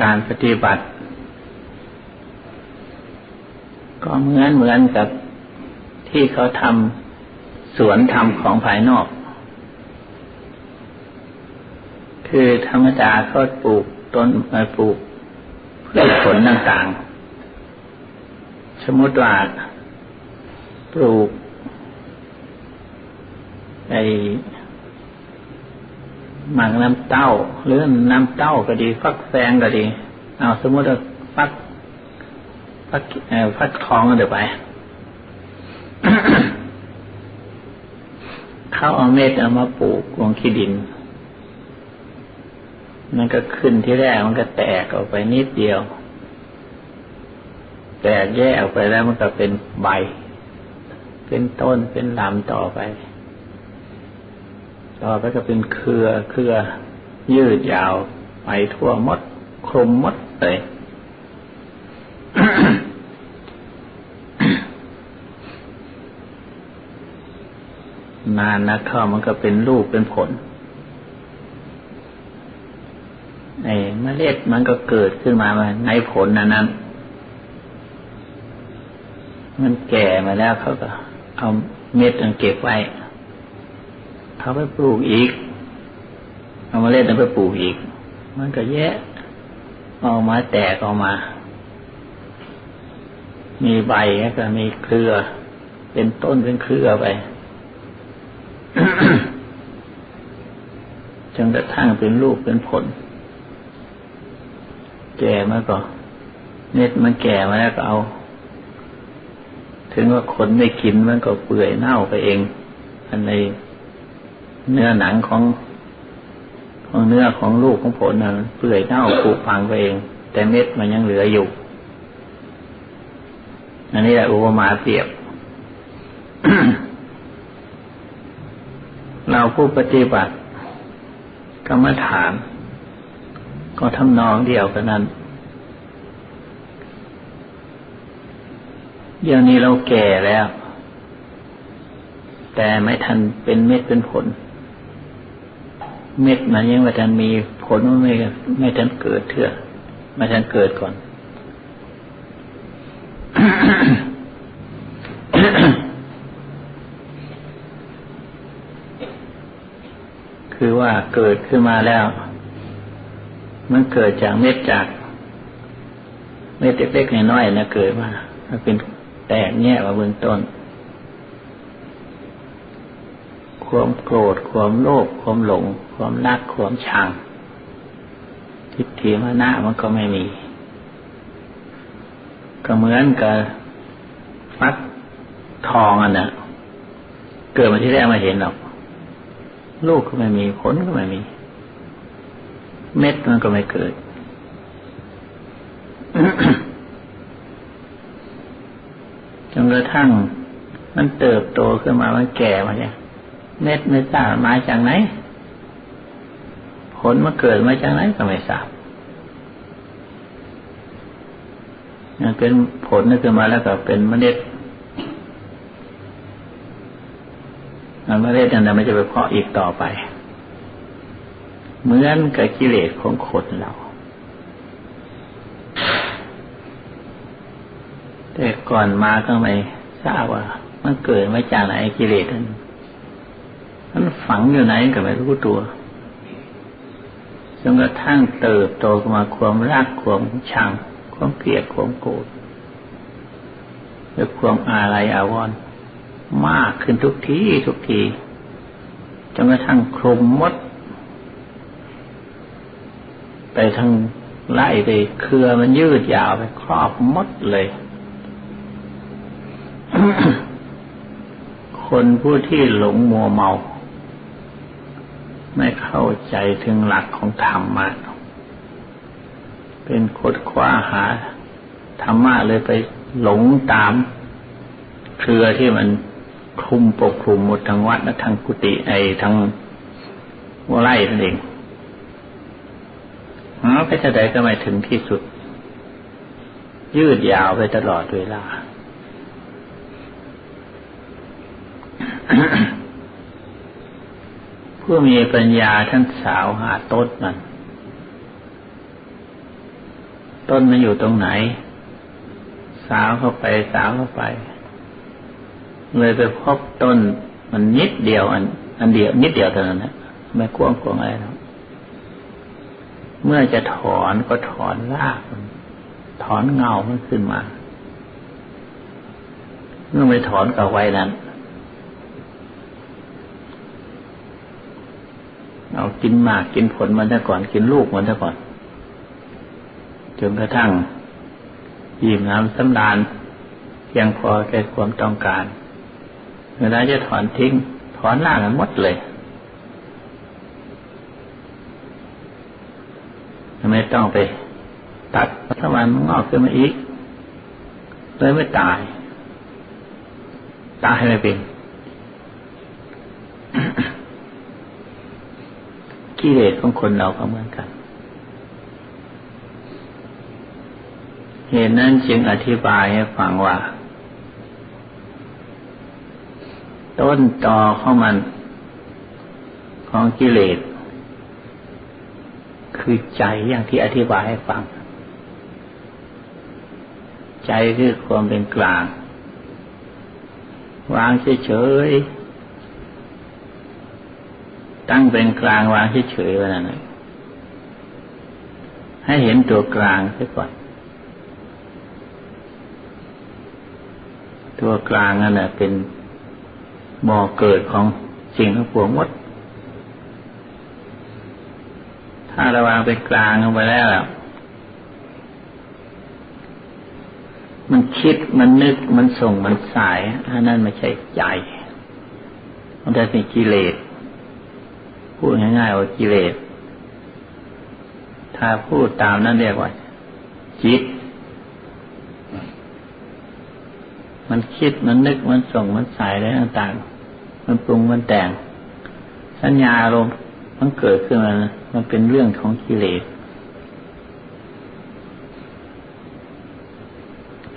การปฏิบัติ ก็เหมือนเหมือนกับที่เขาทำสวนทำของภายนอก คือธรรมดาเขาปลูกต้นมาปลูกพืชผลต่างๆ สมมติว่าปลูก หมักน้ำเต้า หรือน้ำเต้าก็ดี ฟักแซงก็ดี เอาสมมติว่าฟักฟักฟักทองก็เดี๋ยวไปเขาเอาเม็ดเอามาปลูกลงขี้ดิน มันก็ขึ้นที่แรกมันก็แตกออกไปนิดเดียว แตกแยกออกไปแล้วมันก็เป็นใบ เป็นต้นเป็นลำต่อไป ต่อไปก็เป็นเครือเครือยืดยาวไปทั่วมดคลุมมดเลยนานนะเข้ามันก็เป็นลูกเป็นผลไอ้เมล็ดมันก็เกิดขึ้นมาในผลนั้นนั้น มันแก่มาแล้วเขาก็เอาเม็ดมันเก็บไว้ เขาไปปลูกอีก เอามาเล่นแล้วไปปลูกอีก มันก็แยะออกมาแตกออกมา มีใบก็มีเครือ เป็นต้นเป็นเครือไปจนกระทั่งเป็นลูกเป็นผล แก่มาก็เน็ดมันแก่มาแล้วก็เอา ถึงว่าคนไม่กินมันก็เปื่อยเน่าไปเอง อันใน เนื้อหนังของของเนื้อของลูกของผลนั้นเปื่อยเน่าผุพังไปเอง แต่เม็ดมันยังเหลืออยู่ อันนี้แหละอุปมาเสียบ เราผู้ปฏิบัติกรรมฐาน ก็ทำนองเดียวกันนั้นเดี๋ยวนี้เราแก่แล้ว แต่ไม่ทันเป็นเม็ดเป็นผล เม็ดมันยังไม่ทันมีผลมันไม่ไม่ทันเกิดเถื่อไม่ทันเกิดก่อน คือว่าเกิดขึ้นมาแล้ว มันเกิดจากเม็ดจาก เม็ดเล็กๆน้อยๆนะเกิดมามันเป็นแตกแง่มาเบื้องต้น ความโกรธ ความโลภความหลง ความรักความชังทิฏฐิมานะมันก็ไม่มี ก็เหมือนกับฟักทองอันน่ะเกิดมาที่แรกมาเห็นหรอกลูกก็ไม่มีผลก็ไม่มี เม็ดมันก็ไม่เกิด จนกระทั่งมันเติบโตขึ้นมา มันแก่มาเนี่ย เม็ดไม่ทราบมาจากไหน ผลมาเกิดมาจากไหนก็ไม่ทราบมันเป็นผลนี่คือมาแล้วก็เป็นเมล็ดเมล็ดนั้นไม่จะไปเพาะอีกต่อไป เหมือนกับกิเลสของคนเรา แต่ก่อนมาก็ไม่ทราบว่า มันเกิดมาจากไหนกิเลสนั้น มันฝังอยู่ไหนก็ไม่รู้ตัวจนกระทั่งเติบโตมาความรักความชัง ความเกลียดความโกรธและความอาลัยอาวรณ์มากขึ้นทุกทีทุกทีจนกระทั่งคลุมมด ไปทั้งไล่ไปเครือมันยืดยาวไปครอบมดเลย คนผู้ที่หลงมัวเมา ไม่เข้าใจถึงหลักของธรรมะ เป็นคดคว้าหาธรรมะเลยไปหลงตามเครือที่มันคลุมปกคลุมหมดทั้งวัดและทั้งกุฏิไอ้ทั้งวไร่นั่นเองหาไปจะใดก็ไม่ถึงที่สุด ยืดยาวไปตลอดเวลา ผู้มีปัญญาท่านสาวหาต้นมัน ต้นมันอยู่ตรงไหน สาวเข้าไปสาวเข้าไป เลยไปพบต้นมันนิดเดียวอัน อันเดียว นิดเดียวเท่านั้นนะไม่กว้างกวางอะไรหรอกเมื่อจะถอนก็ถอนรากมันถอนเงามันขึ้นมา เมื่อไม่ถอนกับไว้นั้น เอากินมากกินผลมันซะก่อนกินลูกมันซะก่อนจนกระทั่งยิ้มน้ำสำราญเพียงพอแก่ความต้องการเวลาจะถอนทิ้ง ถอนรากมันหมดเลยไม่ต้องไป ตัดถ้ามันงอกขึ้นมาอีกเลยไม่ตาย ตายไม่เป็น กิเลสของคนเราก็เหมือนกัน เหตุนั้นจึงอธิบายให้ฟังว่า ต้นตอของมัน ของกิเลส คือใจอย่างที่อธิบายให้ฟัง ใจคือความเป็นกลาง วางเฉยๆ ตั้งเป็นกลางวางเฉยๆไว้นั่นให้เห็นตัวกลางซะก่อน ตัวกลางนั่นแหละเป็นบ่อเกิดของสิ่งทั้งปวงหมด ถ้าระวางเป็นกลางลงไปแล้วมันคิดมันนึกมันส่งมันสายอันนั้นไม่ใช่ใจ มันจะเป็นกิเลส พูดง่ายๆว่ากิเลส ถ้าพูดตามนั้นเรียกว่าจิต มันคิดมันนึกมันส่งมันสายอะไรต่างๆ มันปรุงมันแต่ง สัญญาอารมณ์มันเกิดขึ้นมา มันเป็นเรื่องของกิเลส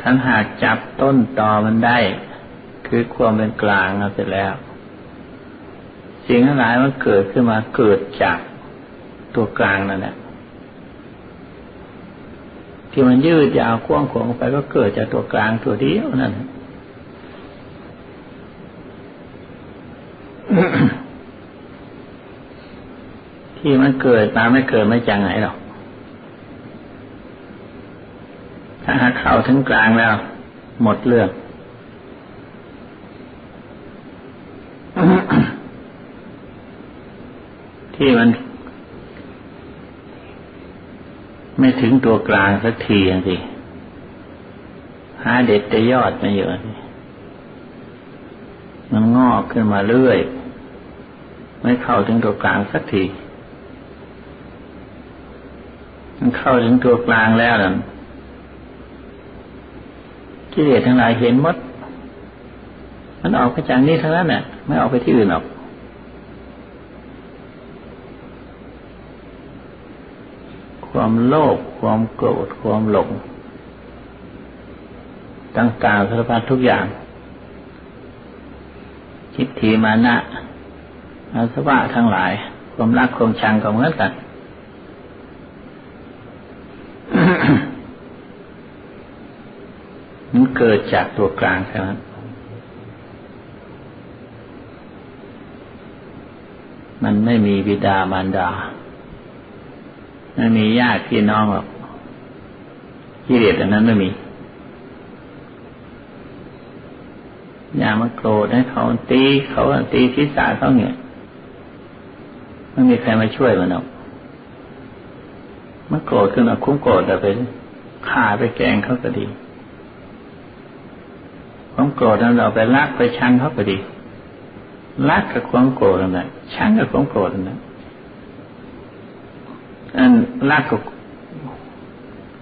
ขันหากจับต้นตอมันได้ คือความเป็นกลางเสร็จแล้ว สิ่งทั้งหลายมันเกิดขึ้นมาเกิดจากตัวกลางนั่นแหละที่มันยืดยาวกว้างขวางไปก็เกิดจากตัวกลางตัวเดียวนั่นที่มันเกิดมาไม่เกิดไม่จังไหนหรอกถ้าหากเข้าถึงกลางแล้ว หมดเรื่อง ที่มัน ไม่ถึงตัวกลางสักทีอย่างสิหาเด็ดแต่ยอดมาเยอะมันงอกขึ้นมาเรื่อย ไม่เข้าถึงตัวกลางสักทีมันเข้าถึงตัวกลางแล้วนั่นกิเลสทั้งหลายเห็นมด มันออกไปจากนี้ทั้งนั้นเนี่ยไม่ออกไปที่อื่นหรอก ความโลภความโกรธความหลงต่างๆสารพัดทุกอย่างจิตทีมานะอาสวะทั้งหลาย ความรักความชังก็เหมือนกันมันเกิดจากตัวกลางเท่านั้นมันไม่มีบิดามารดา ไม่มีญาติพี่น้องหรอกกิเลสอันนั้นไม่มี อย่ามาโกรธให้เขาตีเขาตีทิศาเขาเนี่ยไม่มีใครมาช่วยมันหรอกมันโกรธขึ้นมาคุ้มโกรธแต่ไปฆ่าไปแกงเขาก็ดีความโกรธนั้นเราไปรักไปชังเขาก็ดีรักกับความโกรธนั่นแหละชังกับความโกรธนั่นแหละ อันรักกับ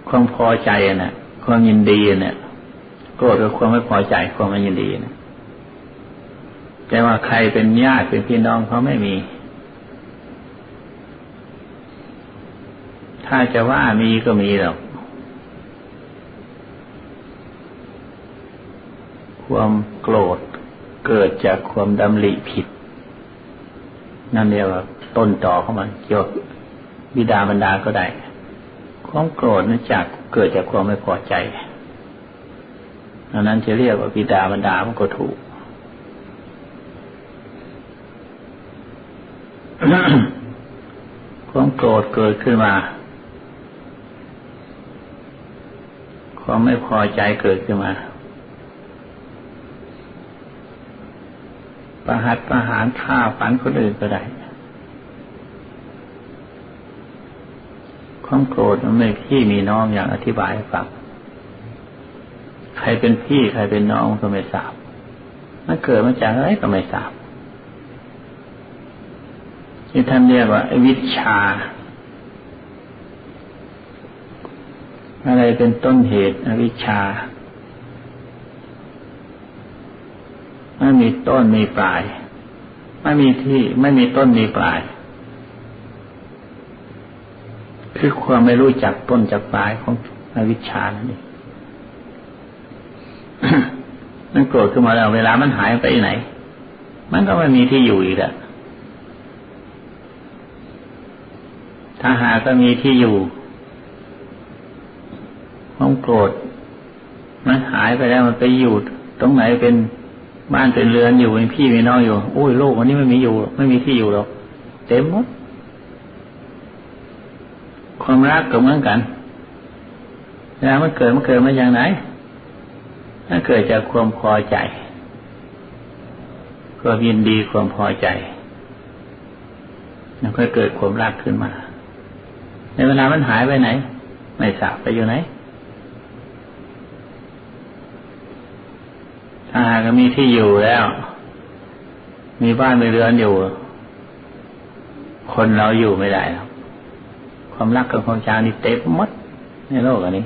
ความพอใจน่ะความยินดีเนี่ยโกรธกับความไม่พอใจความไม่ยินดีนะแต่ว่าใครเป็นญาติเป็นพี่น้องเขาไม่มี ถ้าจะว่ามีก็มีหรอกความโกรธเกิดจากความดำริผิด นั่นเรียกว่าต้นต่อของมันเกี่ยว บิดาบรรดาก็ได้ ความโกรธนั่นจากเกิดจากความไม่พอใจดังนั้นจะเรียกว่าบิดาบรรดามันก็ถูก ความโกรธเกิดขึ้นมา ความไม่พอใจเกิดขึ้นมาประหัตประหารฆ่าฝันคนอื่นก็ได้ ความโกรธมันไม่พี่มีน้องอย่างอธิบายให้ฟังใครเป็นพี่ใครเป็นน้องก็ไม่ทราบมันเกิดมาจากอะไรก็ไม่ทราบที่ท่านเรียกว่าวิชา อะไรเป็นต้นเหตุอวิชชาไม่มีต้นมีปลาย ไม่มีที่ไม่มีต้นมีปลาย คือความไม่รู้จักต้นจากปลายของอวิชชานั่นเองมันโกรธขึ้นมาแล้วเวลามันหายไปไหน มันก็ไม่มีที่อยู่อีกแล้วถ้าหาก็มีที่อยู่ความโกรธมันหายไปแล้วมันไปอยู่ตรงไหนเป็นบ้านเป็นเรือนอยู่เป็นพี่เป็นน้องอยู่โอ้ยโลกวันนี้ไม่มีอยู่ ไม่มีที่อยู่หรอกเต็มหมด ความรักก็เหมือนกันเวลามันเกิดมันเกิดมาอย่างไหนถ้าเกิดจากความพอใจความยินดีความพอใจแล้วก็เกิดความรักขึ้นมา ในเวลามันหายไปไหน ไม่ทราบไปอยู่ไหนถ้าหากมีที่อยู่แล้ว มีบ้านมีเรือนอยู่ คนเราอยู่ไม่ได้แล้ว ความรักกับความชังนี่เต็มมดในโลกอันนี้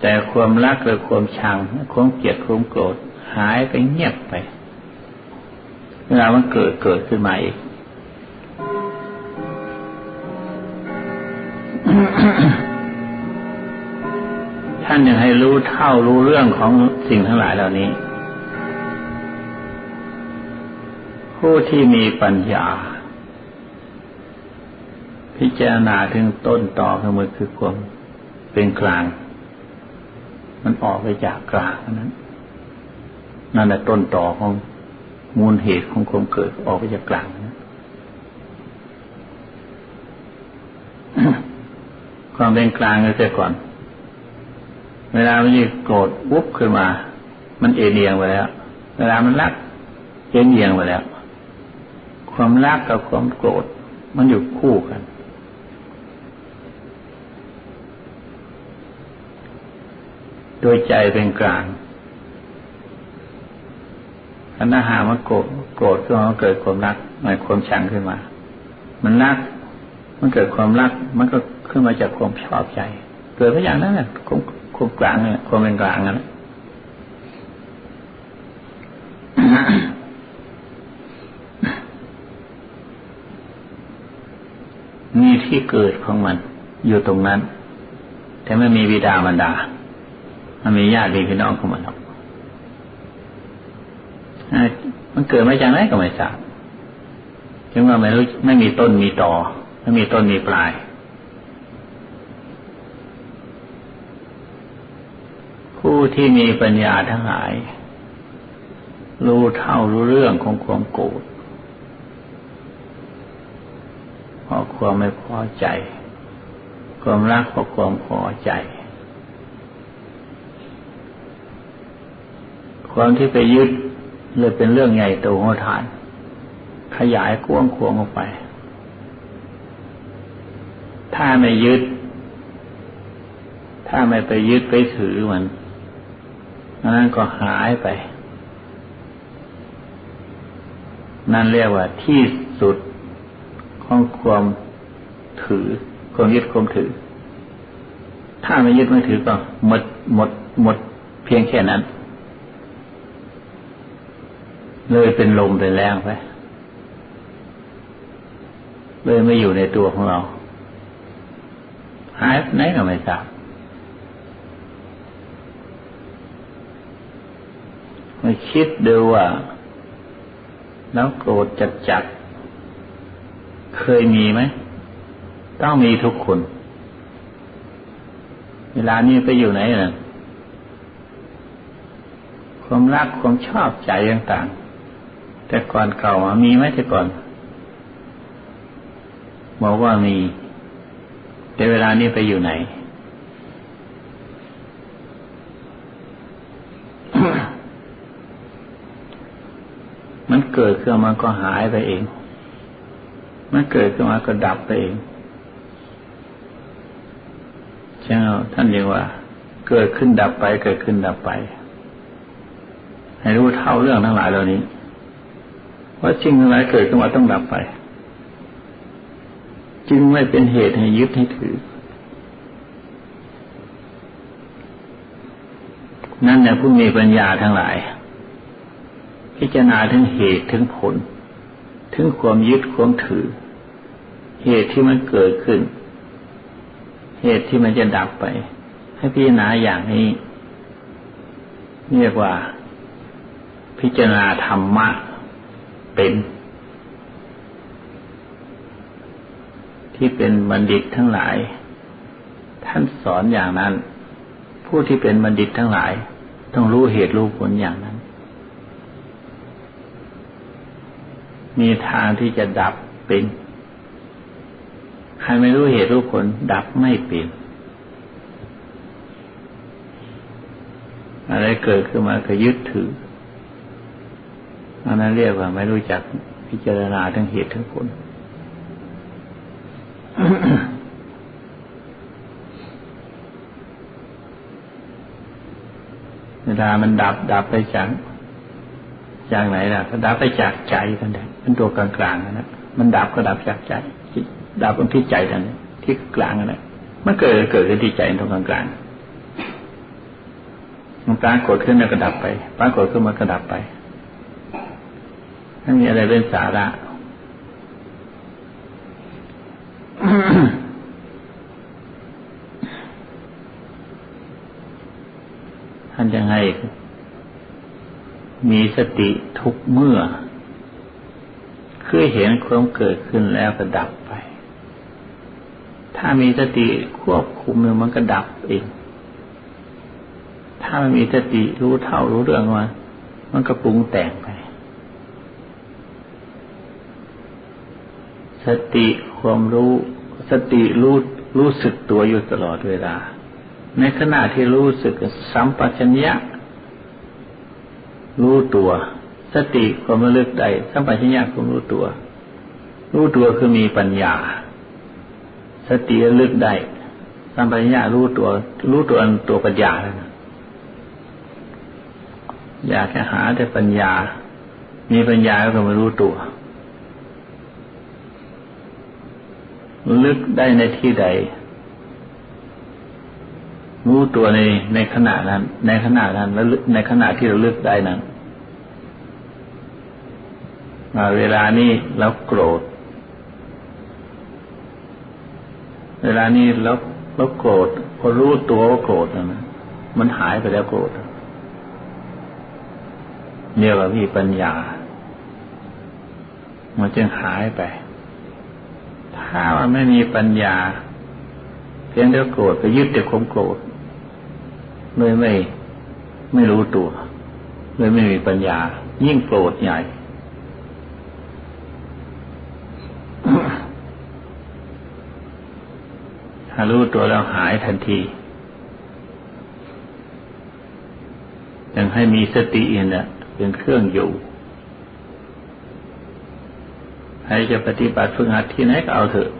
แต่ความรักหรือความชังความเกลียดความโกรธหายไปเงียบไป เวลามันเกิดเกิดขึ้นมาอีกท่านยังให้รู้เท่ารู้เรื่องของสิ่งทั้งหลายเหล่านี้ ผู้ที่มีปัญญา พิจารณาถึงต้นต่อของมันคือความเป็นกลาง มันออกไปจากกลางนั้นนั่นแหละต้นต่อของมูลเหตุของความเกิดออกไปจากกลางนะความเป็นกลางก็เสียก่อน เวลามันยิ่โกรธวุบขึ้นมา มันเอียงไปแล้ว เวลามันรักเอียงไปแล้ว ความรักกับความโกรธมันอยู่คู่กัน โดยใจเป็นกลางขันธ์หามันโกรธโกรธขึ้นมาเกิดความรักหมายความชังขึ้นมา มันรัก มันเกิดความรัก มันก็ขึ้นมาจากความชอบใจ เกิดเพราะอย่างนั้นแหละความความกลางเนี่ยความเป็นกลางนั่นมีที่เกิดของมันอยู่ตรงนั้น แต่ไม่มีวิดามันดา มันมีญาติมีพี่น้องเข้ามาหรอกมันเกิดมาจากไหนก็ไม่ทราบถึงว่าไม่รู้ไม่มีต้นมีต่อ ไม่มีต้นมีปลาย ผู้ที่มีปัญญาทั้งหลาย รู้เท่ารู้เรื่องของความโกรธเพราะความไม่พอใจ ความรักเพราะความพอใจ ความที่ไปยึดเลยเป็นเรื่องใหญ่โตโหฐาน ขยายกว้างขวงออกไป ถ้าไม่ยึด ถ้าไม่ไปยึดไปถือมันนั้นก็หายไป นั่นเรียกว่าที่สุดของความถือความยึดความถือ ถ้าไม่ยึดไม่ถือก็หมดหมดหมดเพียงแค่นั้น เลยเป็นลมเป็นแรงไปเลยไม่อยู่ในตัวของเรา หายไหนก็ไม่ทราบไม่คิดดูว่าแล้วโกรธจัดจัดเคยมีไหม ต้องมีทุกคน เวลานี้ไปอยู่ไหนน่ะความรักความชอบใจต่างๆ แต่ก่อนเก่ามีไหมแต่ก่อน บอกว่ามี แต่เวลานี้ไปอยู่ไหน มันเกิดขึ้นมาก็หายไปเอง มันเกิดขึ้นมาก็ดับไปเองเช่นท่านเรียกว่า เกิดขึ้นดับไป เกิดขึ้นดับไป ให้รู้เท่าเรื่องทั้งหลายเหล่านี้ ว่าจริงทั้งหลายเกิดขึ้นมาต้องดับไป จึงไม่เป็นเหตุให้ยึดให้ถือ นั่นแหละผู้มีปัญญาทั้งหลาย พิจารณาถึงเหตุถึงผล ถึงความยึดความถือ เหตุที่มันเกิดขึ้น เหตุที่มันจะดับไป ให้พิจารณาอย่างนี้เรียกว่า พิจารณาธรรมะ เป็น ที่เป็นบัณฑิตทั้งหลาย ท่านสอนอย่างนั้น ผู้ที่เป็นบัณฑิตทั้งหลาย ต้องรู้เหตุรู้ผลอย่างนั้น มีทางที่จะดับเป็นใครไม่รู้เหตุรู้ผล ดับไม่เป็นอะไรเกิดขึ้นมาก็ยึดถือ อันนั้นเรียกว่าไม่รู้จักพิจารณาทั้งเหตุทั้งผลเวลามันดับดับไปจากจากไหนล่ะก็ดับไปจากใจกันเลยเป็นตัวกลางๆนะมันดับก็ดับจากใจดับตรงที่ใจกันที่กลางนั่นแหละมันเกิดเกิดขึ้นที่ใจตรงกลางกลางมันปรากฏขึ้นแล้วก็ดับไปปรากฏขึ้นมาก็ดับไป ไม่มีอะไรเป็นสาระท่านยังไงมีสติทุกเมื่อ คือเห็นความเกิดขึ้นแล้วก็ดับไป ถ้ามีสติควบคุมมันก็ดับเอง ถ้าไม่มีสติรู้เท่ารู้เรื่องมา มันก็ปรุงแต่งไป สติความรู้ สติรู้รู้สึกตัวอยู่ตลอดเวลา ในขณะที่รู้สึกสัมปชัญญะ รู้ตัว สติความระลึกได้สัมปชัญญะความรู้ตัว รู้ตัวคือมีปัญญา สติระลึกได้สัมปชัญญะรู้ตัว รู้ตัวตัวปัญญาแล้วนะอยากจะหาแต่ปัญญา มีปัญญาก็มารู้ตัว ลึกได้ในที่ใด รู้ตัวในในขณะนั้น ในขณะนั้นแล้วในขณะที่เราลึกได้นั้นเวลานี้เราโกรธ เวลานี้เราเราโกรธพอรู้ตัวว่าโกรธนะมันหายไปแล้วโกรธเนี่ยว่ามีปัญญา มันจึงหายไป ถ้ามันไม่มีปัญญา เพียงแต่โกรธไปยึดแต่ความโกรธเลยไม่ไม่รู้ตัวเลยไม่มีปัญญา ยิ่งโกรธใหญ่ถ้ารู้ตัวแล้วหายทันทียังให้มีสติเนี่ยเป็นเครื่องอยู่ ให้จะปฏิบัติฝึกหัดที่ไหนก็เอาเถอะ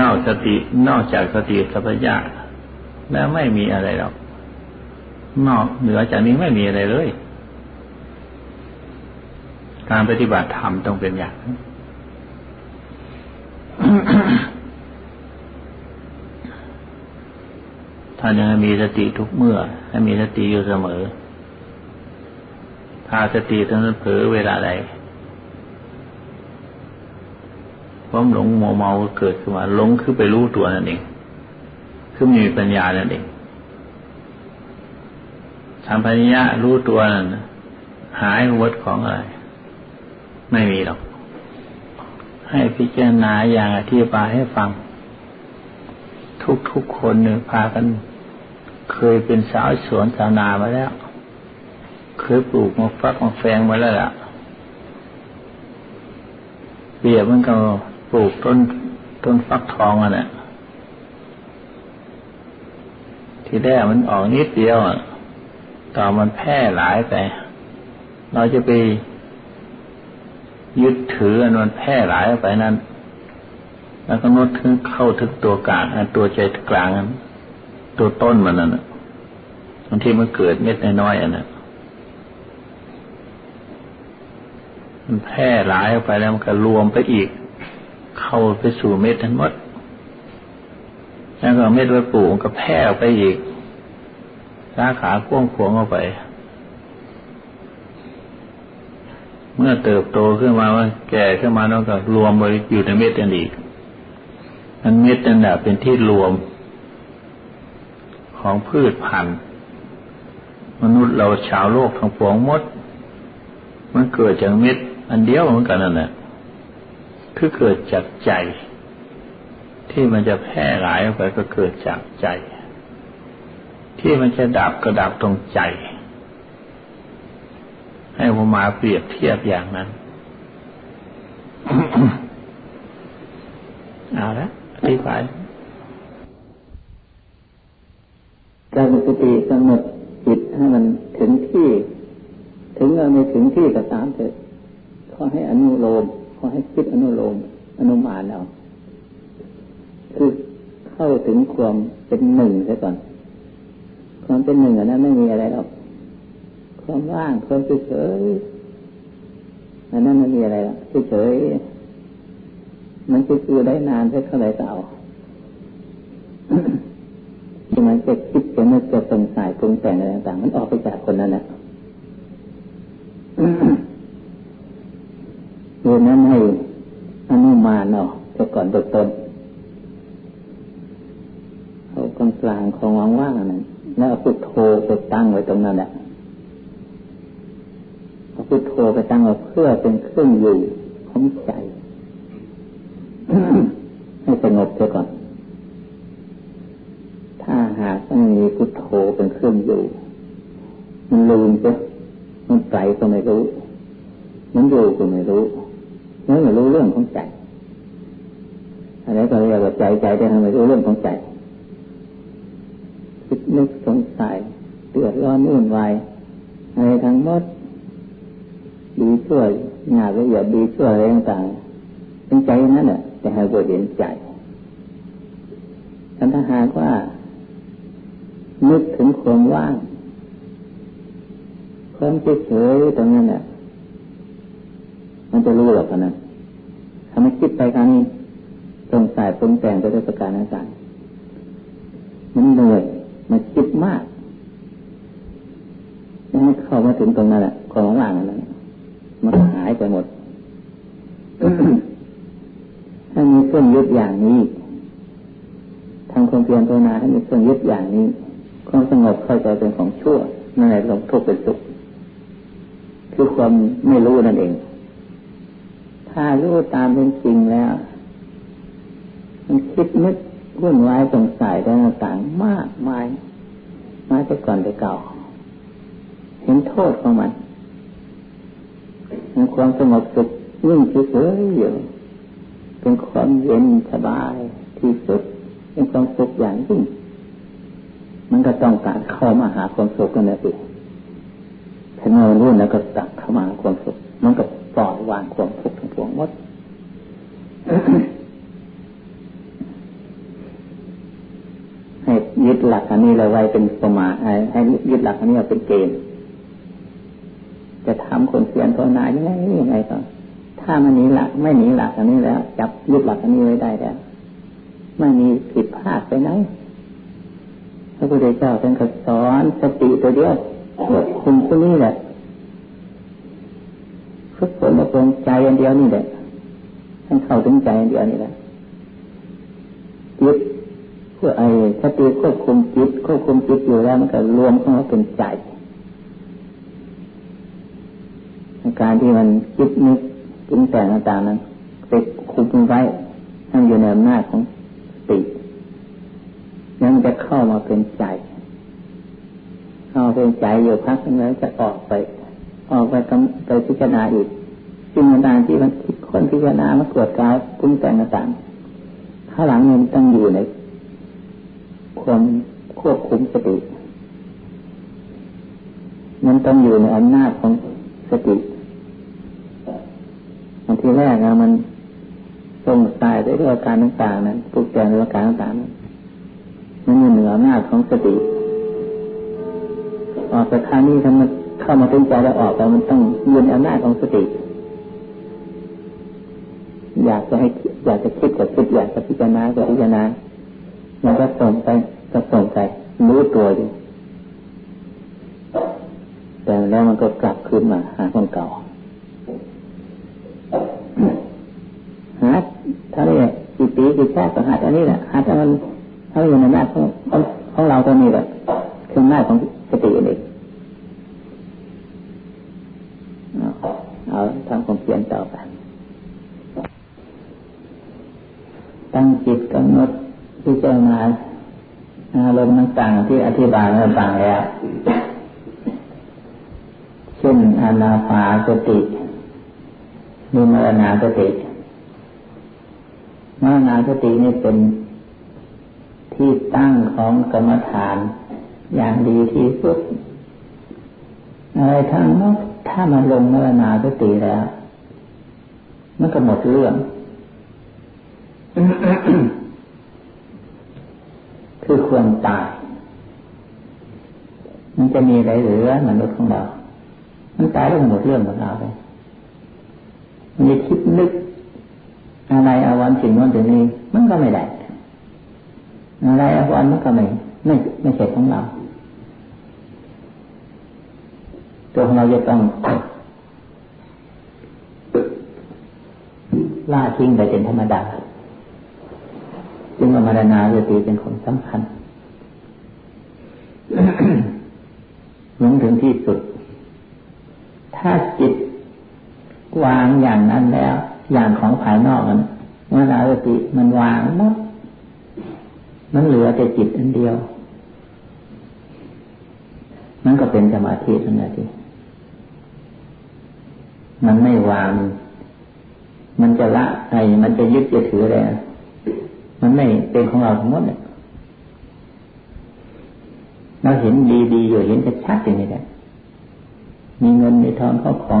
นอกสตินอกจากสติสัพยะแล้วไม่มีอะไรหรอกนอกเหนือจากนี้ไม่มีอะไรเลย การปฏิบัติธรรมต้องเป็นอย่างนั้นท่านยังมีสติทุกเมื่อ ให้มีสติอยู่เสมอ ถ้าสติทั้งนั้นเผลอเวลาใด ความหลงโมเมาเกิดขึ้นมาหลงคือไปรู้ตัวนั่นเองคือมีปัญญานั่นเองทำปัญญารู้ตัวนั่นหายวัดของอะไร ไม่มีหรอก ให้พิจารณาอย่างอธิบายให้ฟัง ทุกๆคนเนี่ยพากัน เคยเป็นสาวสวนสาวนามาแล้ว เคยปลูกมะฟักมะแฟงมาแล้วล่ะเปรียบมันก็ ลูกต้นต้นฟักทองอะเนี่ยทีแรกมันออกนิดเดียวอะต่อมันแพร่หลายไป เราจะไปยึดถืออันมันแพร่หลายไปนั้นแล้วก็นดถึงเข้าถึงตัวกลางตัวใจกลางนั้นตัวต้นมันนั่นบางทีมันเกิดเม็ดน้อยๆอันนั้นมันแพร่หลายไปแล้วมันก็รวมไปอีก เข้าไปสู่เม็ดทั้งหมด แล้วก็เม็ดไว้ปลูกก็แพร่ไปอีกสาขาก้วงขวงออกไป เมื่อเติบโตขึ้นมาว่าแก่ขึ้นมาแล้วก็รวมไปอยู่ในเม็ดนั่นอีกมันเม็ดนั่นแหละเป็นที่รวมของพืชพันธุ์ มนุษย์เราชาวโลกทั้งปวงมด มันเกิดจากเม็ดอันเดียวเหมือนกันนั่นแหละ คือเกิดจากใจ ที่มันจะแพร่หลายออกไปก็เกิดจากใจ ที่มันจะดับก็ดับตรงใจ ให้ผมมาเปรียบเทียบอย่างนั้นเอาละอธิบายการมีสติกำหนดจิตให้มันถึงที่ ถึงเราไม่ถึงที่ก็ตามเถิดขอให้อนุโลม อให้คิดอนุโลมอนุมานเอาคือเข้าถึงความเป็นหนึ่งซะก่อน ความเป็นหนึ่งอันนั้นไม่มีอะไรหรอกความว่างความเฉยอันนั้นไม่มีอะไรหรอกเฉยมันจะอยู่ได้นานได้เท่าไหร่เต่าที่มันจะคิดจะนึกจะสงสัยปรุงแต่งอะไรต่างๆมันออกไปจากคนนั้นแหละ เรื่องนั้นให้อนุมานเนาะแต่ก่อนตต้นเอากลางกลางของว่างๆนั้นแล้วเอาพุทโธไปตั้งไว้ตรงนั้นแหละเอาพุทโธไปตั้งไว้เพื่อเป็นเครื่องอยู่ของใจ ให้สงบเสียก่อน ถ้าหากมันมีพุทโธเป็นเครื่องอยู่ มันลืมเสียมันไปก็ไม่รู้ มันอยู่ก็ไม่รู้ มันไม่รู้เรื่องของใจอะไรก็เรียกว่าใจใจแต่ทำไมรู้เรื่องของใจคิดนึกสงสัยเดือดร้อนวุ่นวายอะไรทั้งหมดดีช่วยงานละเอียดดีช่วยอะไรต่างๆเป็นใจนั้นแหละจะให้บทเห็นใจถ้าหากว่า นึกถึงความว่างความเฉยๆตรงนั้นแหละ มันจะรู้หรอกนะถ้าไม่คิดไปทางนี้ตรงสายปรุงแต่งไปด้วยประการต่างๆมันเหนื่อยมันคิดมากยังไม่เข้ามาถึงตรงนั้นแหละของว่างนั้นมันหายไปหมด ถ้ามีเครื่องยึดอย่างนี้ทางความเพียรภาวนาให้มีเครื่องยึดอย่างนี้ความสงบเข้าใจเป็นของชั่วนั่นแหละลงทุกข์เป็นสุขคือความไม่รู้นั่นเอง ถ้ารู้ตามเป็นจริงแล้ว มันคิดนึกวุ่นวายสงสัยต่างๆมากมาย มาแต่ก่อนแต่เก่า เห็นโทษของมันมีความสงบสุขยิ่งเฉยๆอยู่เป็นความเย็นสบายที่สุดเป็นความสุขอย่างยิ่งมันก็ต้องการเข้ามาหาความสุขกันนะสิถ้าเรารู้แล้วก็ตักเข้ามาความสุขมันก็ปล่อยวางความทุกข์ท ปวงมด ให้ยึดหลักอันนี้เราไว้เป็นประมาให้ยึดหลักอันนี้เป็นเกณฑ์จะทำคนเพียนภาวนายังไงยังไงก็ถ้ามันหนีหลักไม่หนีหลักอันนี้แล้ว จับยึดหลักอันนี้ไว้ได้แล้วไม่มีผิดพลาดไปไหนพระพุทธเจ้าท่านก็สอนสติตัวเดียวควบคุมตัวนี้แหละ ฝึกฝนอบรมใจอันเดียวนี่แหละท่านเข้าถึงใจอันเดียวนี่แหละจิตเพื่อไอ้สติควบคุมจิตควบคุมจิตอยู่แล้วมันก็รวมเข้ามาเป็นใจการที่มันคิดนึกปรุงแต่ต่างๆนั้นไปคุมไว้ให้อยู่ในอำนาจของสตินั้นจะเข้ามาเป็นใจ เข้าเป็นใจอยู่พักนึงแล้วจะออกไป ออกไปไปพิจารณาอีกสิ่งต่างที่มันคิดคนพิจารณามันกวดกายปรุงแต่งต่างๆข้าหลังมันต้องอยู่ในความควบคุมสติ มันต้องอยู่ในอำนาจของสติอันที่แรกนะมันส่งสายด้วยอาการต่างๆนั้นปลุกแต่งด้วยอาการต่างๆนั้นมันอยู่เหนืออำนาจของสติ ออกจากทานี้ถ้ามัน เข้ามาเป็นใจแล้วออกไปมันต้องยืนอำนาจของสติ อยากจะให้อยากจะคิดก็คิดอยากจะพิจารณาก็พิจารณามันก็ส่งไปก็ส่งไปรู้ตัวอยู่แต่แล้วมันก็กลับคืนมาหาคนเก่าหาถ้าเนี่ยกี่ปีกี่ชาติก็หาอันนี้แหละหาถ้ามันถ้าอยู่ในหน้าของของของเราตรงนี้แหละคือหน้าของสติเองเอาเอาทำความเพียรต่อไปตั้งจิตกำหนดพิจารณาอารมณ์ต่างๆที่อธิบายมาฟังแล้วเช่นอานาปาสติมีมรณาสติมรณาสตินี่เป็นที่ตั้งของกรรมฐานอย่างดีที่สุดอะไรทั้งนั้ ถ้ามันลงมรณาสติแล้ว มันก็หมดเรื่องคือความตาย มันจะมีอะไรเหลือมนุษย์ของเรา มันตายแล้วหมดเรื่องของเราเลยมันจะคิดนึกอะไรอาวันสิ่งนั้นถึงนี้ มันก็ไม่ได้อะไรอาวันมันก็ไม่ไม่ไม่ใช่ของเรา ตัวของเราจะต้องล่าทิ้งไปเป็นธรรมดา จึงว่ามรณาสติเป็นของสำคัญลงถึงที่สุด ถ้าจิตวางอย่างนั้นแล้ว อย่างของภายนอกมันมรณาสติมันวางหมดมันเหลือแต่จิตอันเดียวนั่นก็เป็นสมาธิสมาธิ มันไม่วาง มันจะละไอมันจะยึดจะถืออะไรมันไม่เป็นของเราทั้งหมดเลยเราเห็นดีๆอยู่เห็นชัดๆอย่างนี้แหละมีเงินมีทองเข้าของ